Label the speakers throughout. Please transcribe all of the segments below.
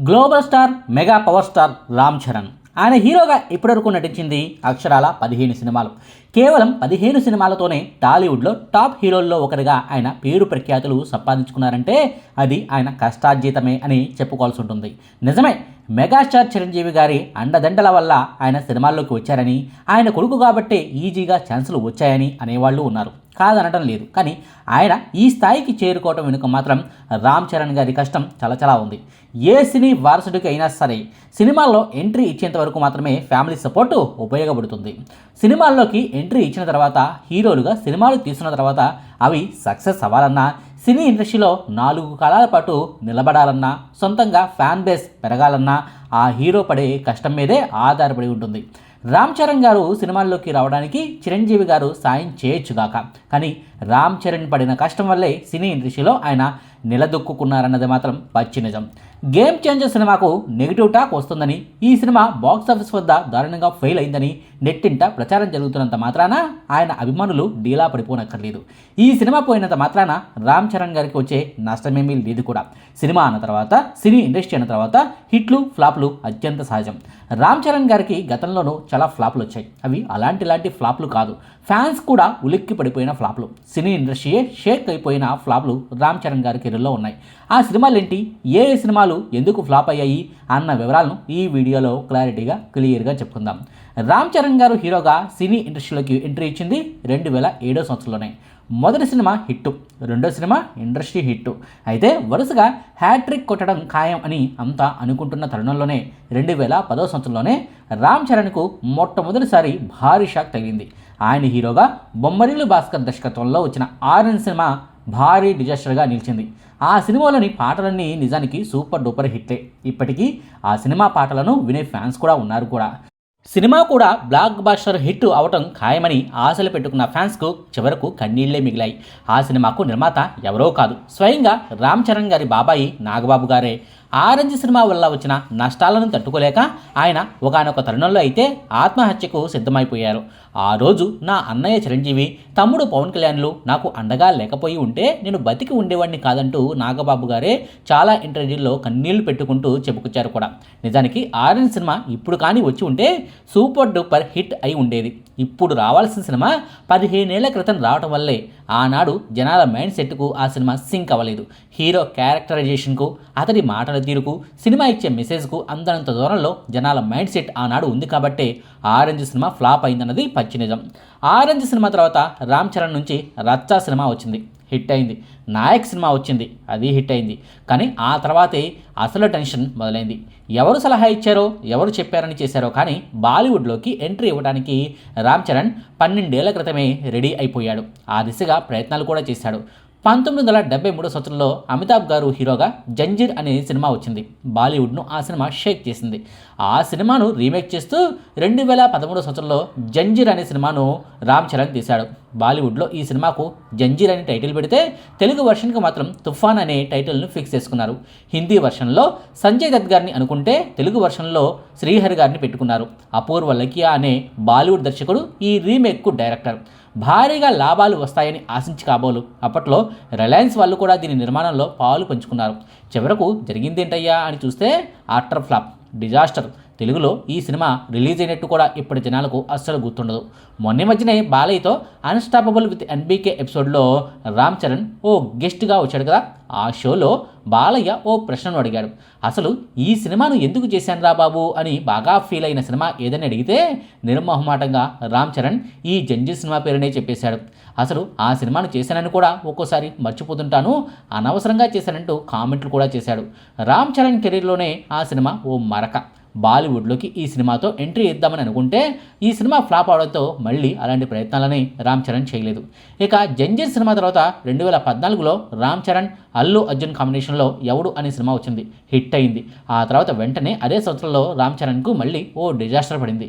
Speaker 1: Global star mega power star Ram Charan. ఆయన హీరోగా ఇప్పటివరకు నటించింది అక్షరాల పదిహేను సినిమాలు. కేవలం పదిహేను సినిమాలతోనే టాలీవుడ్లో టాప్ హీరోల్లో ఒకరిగా ఆయన పేరు ప్రఖ్యాతులు సంపాదించుకున్నారంటే అది ఆయన కష్టార్జితమే అని చెప్పుకోవాల్సి ఉంటుంది. నిజమే మెగాస్టార్ చిరంజీవి గారి అండదండల వల్ల ఆయన సినిమాల్లోకి వచ్చారని ఆయన కొడుకు కాబట్టే ఈజీగా ఛాన్సులు వచ్చాయని అనేవాళ్ళు ఉన్నారు. కాదనటం లేదు. కానీ ఆయన ఈ స్థాయికి చేరుకోవటం వెనుక మాత్రం రామ్ చరణ్ గారి కష్టం చాలా చాలా ఉంది. ఏ సినీ వారసుడికి అయినా సరే సినిమాల్లో ఎంట్రీ ఇచ్చేంత వరకు మాత్రమే ఫ్యామిలీ సపోర్టు ఉపయోగపడుతుంది. సినిమాల్లోకి ఎంట్రీ ఇచ్చిన తర్వాత హీరోలుగా సినిమాలు తీసిన తర్వాత అవి సక్సెస్ అవ్వాలన్నా సినీ ఇండస్ట్రీలో నాలుగు కాలాల పాటు నిలబడాలన్నా సొంతంగా ఫ్యాన్ బేస్ పెరగాలన్నా ఆ హీరో పడే కష్టం మీదే ఆధారపడి ఉంటుంది. రామ్ చరణ్ గారు సినిమాల్లోకి రావడానికి చిరంజీవి గారు సాయం చేయొచ్చుగాక. కానీ రామ్ చరణ్ పడిన కష్టం వల్లే సినీ ఇండస్ట్రీలో ఆయన నిలదొక్కున్నారన్నది మాత్రం పచ్చి నిజం. గేమ్ చేంజర్ సినిమాకు నెగిటివ్ టాక్ వస్తుందని ఈ సినిమా బాక్స్ ఆఫీస్ వద్ద దారుణంగా ఫెయిల్ అయిందని నెట్టింట ప్రచారం జరుగుతున్నంత మాత్రాన ఆయన అభిమానులు డీలా పడిపోనక్కర్లేదు. ఈ సినిమా పోయినంత మాత్రాన రామ్ చరణ్ గారికి వచ్చే నష్టమేమీ లేదు కూడా. సినిమా అన్న తర్వాత సినీ ఇండస్ట్రీ అన్న తర్వాత హిట్లు ఫ్లాప్లు అత్యంత సహజం. రామ్ చరణ్ గారికి గతంలోనూ చాలా ఫ్లాప్లు వచ్చాయి. అవి అలాంటి లాంటి ఫ్లాప్లు కాదు. ఫ్యాన్స్ కూడా ఉలిక్కి పడిపోయిన ఫ్లాప్లు. సినీ ఇండస్ట్రీయే షేక్ అయిపోయిన ఫ్లాప్లు రామ్ చరణ్ గారి కెరీర్లో ఉన్నాయి. ఆ సినిమాలు ఏంటి ఏ ఏ సినిమాలు ఎందుకు ఫ్లాప్ అయ్యాయి? అన్న వివరాలను ఈ వీడియోలో క్లారిటీగా క్లియర్గా చెప్పుకుందాం. రామ్ చరణ్ గారు హీరోగా సినీ ఇండస్ట్రీలోకి ఎంట్రీ ఇచ్చింది రెండు వేల ఏడో సంవత్సరంలోనే. మొదటి సినిమా హిట్టు రెండో సినిమా ఇండస్ట్రీ హిట్టు. అయితే వరుసగా హ్యాట్రిక్ కొట్టడం ఖాయం అని అంతా అనుకుంటున్న తరుణంలోనే రెండు వేల పదో సంవత్సరంలోనే రామ్ చరణ్కు మొట్టమొదటిసారి భారీ షాక్ తగిలింది. ఆయన హీరోగా బొమ్మరిల్లు భాస్కర్ దర్శకత్వంలో వచ్చిన ఆరెంజ్ సినిమా భారీ డిజాస్టర్గా నిలిచింది. ఆ సినిమాలోని పాటలన్నీ నిజానికి సూపర్ డూపర్ హిట్లే. ఇప్పటికీ ఆ సినిమా పాటలను వినే ఫ్యాన్స్ కూడా ఉన్నారు కూడా. సినిమా కూడా బ్లాక్ బాస్టర్ హిట్ అవటం ఖాయమని ఆశలు పెట్టుకున్న ఫ్యాన్స్కు చివరకు కన్నీళ్ళే మిగిలాయి. ఆ సినిమాకు నిర్మాత ఎవరో కాదు. స్వయంగా రామ్ చరణ్ గారి బాబాయి నాగబాబు గారే. ఆరెంజ్ సినిమా వల్ల వచ్చిన నష్టాలను తట్టుకోలేక ఆయన ఒకనొక తరుణంలో అయితే ఆత్మహత్యకు సిద్ధమైపోయారు. ఆ రోజు నా అన్నయ్య చిరంజీవి తమ్ముడు పవన్ కళ్యాణ్లు నాకు అండగా లేకపోయి ఉంటే నేను బతికి ఉండేవాడిని కాదంటూ నాగబాబు గారే చాలా ఇంటర్వ్యూల్లో కన్నీళ్ళు పెట్టుకుంటూ చెప్పుకొచ్చారు కూడా. నిజానికి ఆరెంజ్ సినిమా ఇప్పుడు కానీ వచ్చి ఉంటే సూపర్ డూపర్ హిట్ అయి ఉండేది. ఇప్పుడు రావాల్సిన సినిమా పదిహేనేళ్ళ క్రితం రావటం వల్లే ఆనాడు జనాల మైండ్ సెట్కు ఆ సినిమా సింక్ అవ్వలేదు. హీరో క్యారెక్టరైజేషన్కు అతడి మాటల తీరుకు సినిమా ఇచ్చే మెసేజ్కు అందనంత దూరంలో జనాల మైండ్ సెట్ ఆనాడు ఉంది కాబట్టే ఆరెంజ్ సినిమా ఫ్లాప్ అయిందన్నది పచ్చి నిజం. ఆరెంజ్ సినిమా తర్వాత రామ్ చరణ్ నుంచి రచ్చా సినిమా వచ్చింది. హిట్ అయింది. నాయక్ సినిమా వచ్చింది. అది హిట్ అయింది. కానీ ఆ తర్వాతే అసలు టెన్షన్ మొదలైంది. ఎవరు సలహా ఇచ్చారో ఎవరు చెప్పారని చేశారో కానీ బాలీవుడ్లోకి ఎంట్రీ ఇవ్వడానికి రామ్ చరణ్ పన్నెండేళ్ళ క్రితమే రెడీ అయిపోయాడు. ఆ దిశగా ప్రయత్నాలు కూడా చేశాడు. పంతొమ్మిది వందల డెబ్బై మూడో సంవత్సరంలో అమితాబ్ గారు హీరోగా జంజీర్ అనే సినిమా వచ్చింది. బాలీవుడ్ను ఆ సినిమా షేక్ చేసింది. ఆ సినిమాను రీమేక్ చేస్తూ రెండు వేల పదమూడో సంవత్సరంలో జంజీర్ అనే సినిమాను రామ్ చరణ్ తీశాడు. బాలీవుడ్లో ఈ సినిమాకు జంజీర్ అనే టైటిల్ పెడితే తెలుగు వర్షన్కి మాత్రం తుఫాన్ అనే టైటిల్ను ఫిక్స్ చేసుకున్నారు. హిందీ వర్షన్లో సంజయ్ దత్ గారిని అనుకుంటే తెలుగు వర్షన్లో శ్రీహరి గారిని పెట్టుకున్నారు. అపూర్వ లకియా అనే బాలీవుడ్ దర్శకుడు ఈ రీమేక్కు డైరెక్టర్. భారీగా లాభాలు వస్తాయని ఆశించి కాబోలు. అప్పట్లో రిలయన్స్ వాళ్ళు కూడా దీని నిర్మాణంలో పాలు పంచుకున్నారు. చివరకు జరిగిందేంటయ్యా అని చూస్తే ఆటర్ ఫ్లాప్. డిజాస్టర్. తెలుగులో ఈ సినిమా రిలీజ్ అయినట్టు కూడా ఇప్పటి జనాలకు అస్సలు గుర్తుండదు. మొన్న మధ్యనే బాలయ్యతో అన్స్టాపబుల్ విత్ ఎన్బీకే ఎపిసోడ్లో రామ్ చరణ్ ఓ గెస్ట్గా వచ్చాడు కదా. ఆ షోలో బాలయ్య ఓ ప్రశ్నను అడిగాడు. అసలు ఈ సినిమాను ఎందుకు చేశాను రా బాబు అని బాగా ఫీల్ అయిన సినిమా ఏదని అడిగితే నిర్మోహమాటంగా రామ్ చరణ్ ఈ జంజీ సినిమా పేరునే చెప్పేశాడు. అసలు ఆ సినిమాను చేశానని కూడా ఒక్కోసారి మర్చిపోతుంటాను. అనవసరంగా చేశానంటూ కామెంట్లు కూడా చేశాడు. రామ్ చరణ్ కెరీర్లోనే ఆ సినిమా ఓ మరక. బాలీవుడ్లోకి ఈ సినిమాతో ఎంట్రీ ఇద్దామని అనుకుంటే ఈ సినిమా ఫ్లాప్ అవడంతో మళ్ళీ అలాంటి ప్రయత్నాలని రామ్ చరణ్ చేయలేదు. ఇక జంజీర్ సినిమా తర్వాత రెండు వేల పద్నాలుగులో రామ్ చరణ్ అల్లు అర్జున్ కాంబినేషన్లో ఎవడు అనే సినిమా వచ్చింది. హిట్ అయింది. ఆ తర్వాత వెంటనే అదే సంవత్సరంలో రామ్ చరణ్కు మళ్ళీ ఓ డిజాస్టర్ పడింది.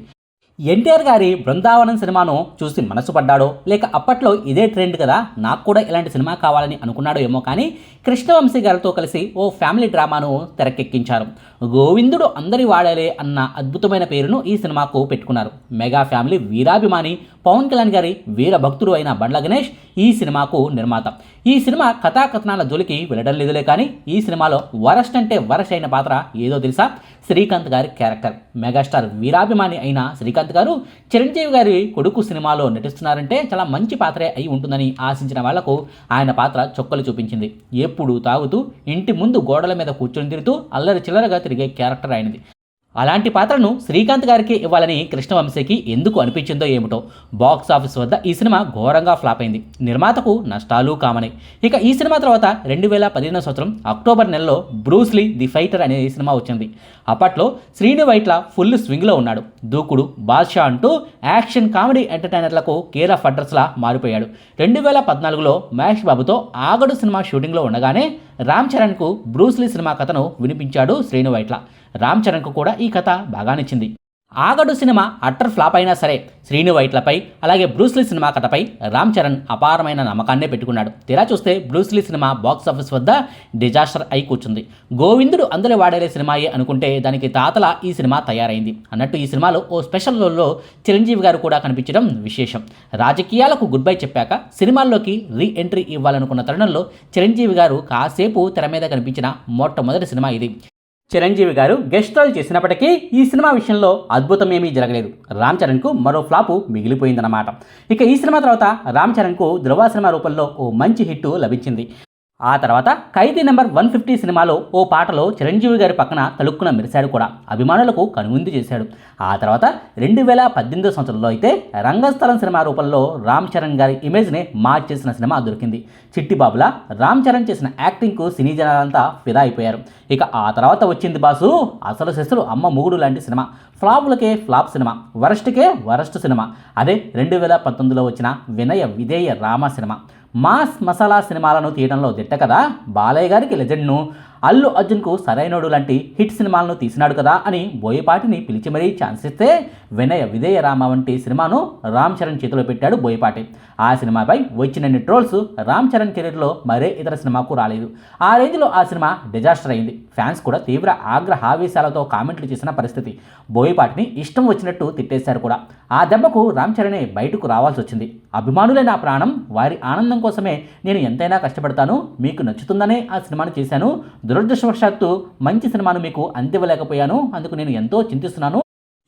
Speaker 1: ఎన్టీఆర్ గారి బృందావనం సినిమాను చూసి మనసు పడ్డాడో లేక అప్పట్లో ఇదే ట్రెండ్ కదా నాకు కూడా ఇలాంటి సినిమా కావాలని అనుకున్నాడో ఏమో కానీ కృష్ణవంశీ గారితో కలిసి ఓ ఫ్యామిలీ డ్రామాను తెరకెక్కించారు. గోవిందుడు అందరి వాడాలే అన్న అద్భుతమైన పేరును ఈ సినిమాకు పెట్టుకున్నారు. మెగా ఫ్యామిలీ వీరాభిమాని పవన్ కళ్యాణ్ గారి వీర భక్తుడు అయిన బండ్ల గణేష్ ఈ సినిమాకు నిర్మాత. ఈ సినిమా కథాకథనాల జోలికి వెళ్ళడం లేదులే కానీ ఈ సినిమాలో వరస్ట్ అంటే వరస్ట్ అయిన పాత్ర ఏదో తెలుసా? శ్రీకాంత్ గారి క్యారెక్టర్. మెగాస్టార్ వీరాభిమాని అయిన శ్రీకాంత్ గారు చిరంజీవి గారి కొడుకు సినిమాలో నటిస్తున్నారంటే చాలా మంచి పాత్రే అయి ఉంటుందని ఆశించిన వాళ్ళకు ఆయన పాత్ర చొక్కలు చూపించింది. ఎప్పుడు తాగుతూ ఇంటి ముందు గోడల మీద కూర్చొని తిరుగుతూ అల్లరి చిల్లరగా తిరిగే క్యారెక్టర్ ఆయనది. అలాంటి పాత్రను శ్రీకాంత్ గారికి ఇవ్వాలని కృష్ణవంశీకి ఎందుకు అనిపించిందో ఏమిటో బాక్స్ ఆఫీస్ వద్ద ఈ సినిమా ఘోరంగా ఫ్లాప్ అయింది. నిర్మాతకు నష్టాలు కామనే. ఇక ఈ సినిమా తర్వాత రెండు వేల పదిహేను సంవత్సరం అక్టోబర్ నెలలో బ్రూస్లీ ది ఫైటర్ అనే సినిమా వచ్చింది. అప్పట్లో శ్రీను వైట్ల ఫుల్ స్వింగ్లో ఉన్నాడు. దూకుడు బాద్షా అంటూ యాక్షన్ కామెడీ ఎంటర్టైనర్లకు కేర్ ఆఫ్ అడ్రస్లా మారిపోయాడు. రెండు వేల పద్నాలుగులో మహేష్ బాబుతో ఆగడు సినిమా షూటింగ్లో ఉండగానే రామ్ చరణ్కు బ్రూస్లీ సినిమా కథను వినిపించాడు శ్రీను వైట్ల. రామ్ చరణ్కు కూడా ఈ కథ బాగా నచ్చింది ఆగడు సినిమా అట్టర్ ఫ్లాప్ అయినా సరే శ్రీను వైట్లపై అలాగే బ్రూస్లీ సినిమా కథపై రామ్ చరణ్ అపారమైన నమ్మకాన్నే పెట్టుకున్నాడు. తీరా చూస్తే Bruce Lee cinema box office వద్ద డిజాస్టర్ అయి కూర్చుంది. గోవిందుడు అందరి వాడేలే సినిమాయే అనుకుంటే దానికి తాతల ఈ సినిమా తయారైంది. అన్నట్టు ఈ సినిమాలో ఓ స్పెషల్ రోల్లో చిరంజీవి గారు కూడా కనిపించడం విశేషం. రాజకీయాలకు గుడ్ బై చెప్పాక సినిమాల్లోకి రీ ఎంట్రీ ఇవ్వాలనుకున్న తరుణంలో చిరంజీవి గారు కాసేపు తెర మీద కనిపించిన మొట్టమొదటి సినిమా ఇది. చిరంజీవి గారు గెస్ట్ రోల్ చేసినప్పటికీ ఈ సినిమా విషయంలో అద్భుతం ఏమీ జరగలేదు. రామ్ చరణ్కు మరో ఫ్లాపు మిగిలిపోయిందన్నమాట. ఇక ఈ సినిమా తర్వాత రామ్ చరణ్కు ధృవ సినిమా రూపంలో ఓ మంచి హిట్ లభించింది. ఆ తర్వాత ఖైదీ నెంబర్ వన్ ఫిఫ్టీ సినిమాలో ఓ పాటలో చిరంజీవి గారి పక్కన తలుక్కున మెరిశాడు కూడా. అభిమానులకు కనువిందు చేశాడు. ఆ తర్వాత రెండు వేల పద్దెనిమిదో సంవత్సరంలో అయితే రంగస్థలం సినిమా రూపంలో రామ్ చరణ్ గారి ఇమేజ్ని మార్చేసిన సినిమా దొరికింది. చిట్టిబాబులా రామ్ చరణ్ చేసిన యాక్టింగ్కు సినీ జనాలంతా ఫిదా అయిపోయారు. ఇక ఆ తర్వాత వచ్చింది బాసు అసలు శిశులు అమ్మ మూగుడు లాంటి సినిమా. ఫ్లాపులకే ఫ్లాప్ సినిమా వరస్ట్కే వరస్ట్ సినిమా. అదే రెండు వేల పంతొమ్మిదిలో వచ్చిన వినయ విధేయ రామ సినిమా. మాస్ మసాలా సినిమాలను తీయడంలో దిట్ట కదా? బాలయ్య గారికి లెజెండ్ను అల్లు అర్జున్కు సరైనడు లాంటి హిట్ సినిమాలను తీసినాడు కదా అని బోయపాటిని పిలిచి మరీ ఛాన్స్ ఇస్తే వినయ విధేయ రామ వంటి సినిమాను రామ్ చరణ్ చేతిలో పెట్టాడు బోయపాటి. ఆ సినిమాపై వచ్చినన్ని ట్రోల్స్ రామ్ చరణ్ కెరీర్లో మరే ఇతర సినిమాకు రాలేదు. ఆ రేంజ్లో ఆ సినిమా డిజాస్టర్ అయింది. ఫ్యాన్స్ కూడా తీవ్ర ఆగ్రహావేశాలతో కామెంట్లు చేసిన పరిస్థితి. బోయపాటిని ఇష్టం వచ్చినట్టు తిట్టేశారు కూడా. ఆ దెబ్బకు రామ్ చరణే బయటకు రావాల్సి వచ్చింది. అభిమానులే నా ప్రాణం వారి ఆనందం కోసమే నేను ఎంతైనా కష్టపడతాను మీకు నచ్చుతుందనే ఆ సినిమాను చేశాను దురదృష్టవశాత్తు మంచి సినిమాను మీకు అందివ్వలేకపోయాను. అందుకు నేను ఎంతో చింతిస్తున్నాను.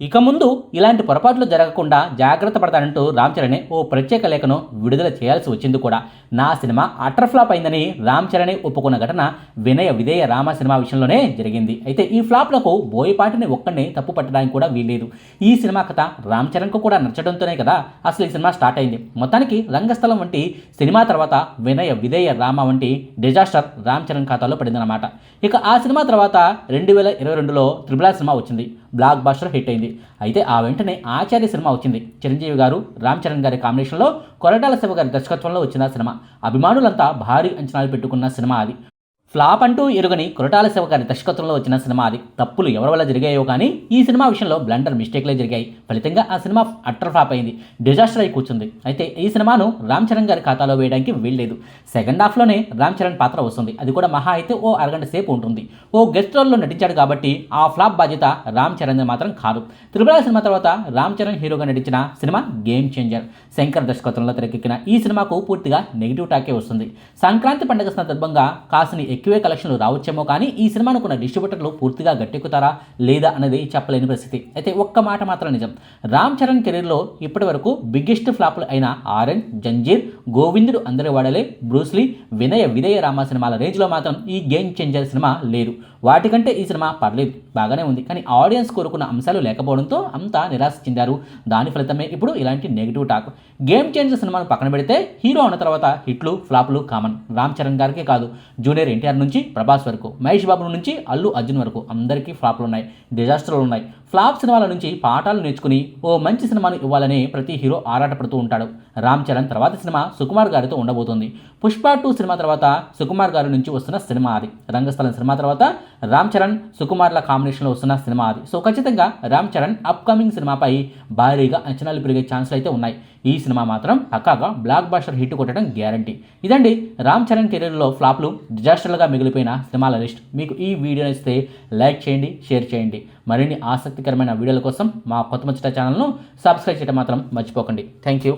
Speaker 1: ఇక ముందు ఇలాంటి పొరపాట్లు జరగకుండా జాగ్రత్త పడతానంటూ రామ్ చరణ్ ఓ ప్రత్యేక లేఖను విడుదల చేయాల్సి వచ్చింది కూడా. నా సినిమా అటర్ ఫ్లాప్ అయిందని రామ్ చరణ్ ఒప్పుకున్న ఘటన వినయ విధేయ రామ సినిమా విషయంలోనే జరిగింది. అయితే ఈ ఫ్లాప్లకు బోయపాటిని ఒక్కడిని తప్పు పట్టడానికి కూడా వీల్లేదు. ఈ సినిమా కథ రామ్ చరణ్కు కూడా నచ్చడంతోనే కదా అసలు ఈ సినిమా స్టార్ట్ అయింది. మొత్తానికి రంగస్థలం వంటి సినిమా తర్వాత వినయ విధేయ రామ వంటి డిజాస్టర్ రామ్ చరణ్ ఖాతాలో పడిందన్నమాట. ఇక ఆ సినిమా తర్వాత రెండు వేల ఇరవై రెండులో త్రిబులా సినిమా వచ్చింది. బ్లాక్ బాస్టర్ హిట్ అయింది. అయితే ఆ వెంటనే ఆచార్య సినిమా వచ్చింది. చిరంజీవి గారు రామ్ చరణ్ గారి కాంబినేషన్లో కొరటాల శివ గారి దర్శకత్వంలో వచ్చిన సినిమా. అభిమానులంతా భారీ అంచనాలు పెట్టుకున్న సినిమా అది. ఫ్లాప్ అంటూ ఎరుగని కొరటాల శివ గారి దర్శకత్వంలో వచ్చిన సినిమా అది. తప్పులు ఎవరి వల్ల జరిగాయో కానీ ఈ సినిమా విషయంలో బ్లండర్ మిస్టేక్లే జరిగాయి. ఫలితంగా ఆ సినిమా అట్టర్ ఫ్లాప్ అయింది. డిజాస్టర్ అయి కూర్చుంది. అయితే ఈ సినిమాను రామ్ చరణ్ గారి ఖాతాలో వేయడానికి వీల్లేదు. సెకండ్ హాఫ్లోనే రామ్ చరణ్ పాత్ర వస్తుంది. అది కూడా మహా అయితే ఓ అరగంట సేపు ఉంటుంది. ఓ గెస్ట్ రోల్లో నటించాడు కాబట్టి ఆ ఫ్లాప్ బాధ్యత రామ్ చరణ్ మాత్రం కాదు. త్రిపుర సినిమా తర్వాత రామ్ చరణ్ హీరోగా నటించిన సినిమా గేమ్ చేంజర్. శంకర్ దర్శకత్వంలో తెరకెక్కిన ఈ సినిమాకు పూర్తిగా నెగిటివ్ టాకే వస్తుంది. సంక్రాంతి పండుగ సందర్భంగా కాసిని ఎక్కువే కలెక్షన్లు రావచ్చేమో కానీ ఈ సినిమాను కొన్న డిస్ట్రిబ్యూటర్లు పూర్తిగా గట్టెక్కుతారా లేదా అనేది చెప్పలేని పరిస్థితి. అయితే ఒక్క మాట మాత్రం నిజం. రామ్ చరణ్ కెరీర్లో ఇప్పటి వరకు బిగ్గెస్ట్ ఫ్లాప్లు అయిన ఆరెంజ్ జంజీర్ గోవిందుడు అందరి వాడలే బ్రూస్లీ వినయ విధేయ రామ సినిమాల రేంజ్లో మాత్రం ఈ గేమ్ చేంజర్ సినిమా లేదు వాటికంటే ఈ సినిమా పర్లేదు బాగానే ఉంది. కానీ ఆడియన్స్ కోరుకున్న అంశాలు లేకపోవడంతో అంతా నిరాశ చెందారు. దాని ఫలితమే ఇప్పుడు ఇలాంటి నెగిటివ్ టాక్ గేమ్ చేంజర్ సినిమాను పక్కన పెడితే హీరో అన్న తర్వాత హిట్లు ఫ్లాప్లు కామన్ రామ్ చరణ్ గారికే కాదు జూనియర్ ఏంటి ఎన్టీఆర్ నుంచి ప్రభాస్ వరకు మహేష్ బాబు నుంచి అల్లు అర్జున్ వరకు అందరికీ ఫ్లాప్లు ఉన్నాయి డిజాస్టర్లు ఉన్నాయి. ఫ్లాప్ సినిమాల నుంచి పాఠాలు నేర్చుకుని ఓ మంచి సినిమాను ఇవ్వాలని ప్రతి హీరో ఆరాటపడుతూ ఉంటాడు. రామ్ చరణ్ తర్వాత సినిమా సుకుమార్ గారితో ఉండబోతుంది. పుష్ప టూ సినిమా తర్వాత సుకుమార్ గారి నుంచి వస్తున్న సినిమా అది. రంగస్థలం సినిమా తర్వాత రామ్ చరణ్ సుకుమార్ల కాంబినేషన్లో వస్తున్న సినిమా అది. సో ఖచ్చితంగా రామ్ చరణ్ అప్కమింగ్ సినిమాపై భారీగా అంచనాలు పెరిగే ఛాన్సులు అయితే ఉన్నాయి. ఈ సినిమా మాత్రం పక్కాగా బ్లాక్ బాస్టర్ హిట్ కొట్టడం గ్యారంటీ ఇదండి రామ్ చరణ్ కెరీర్లో ఫ్లాప్లు డిజాస్టర్లుగా మిగిలిపోయిన సినిమాల లిస్ట్ మీకు ఈ వీడియో నచ్చితే లైక్ చేయండి షేర్ చేయండి. మరిన్ని ఆసక్తికరమైన వీడియోల కోసం మా కొత్త ముచ్చట ఛానల్ను సబ్స్క్రైబ్ చేయడం మాత్రం మర్చిపోకండి. Thank you.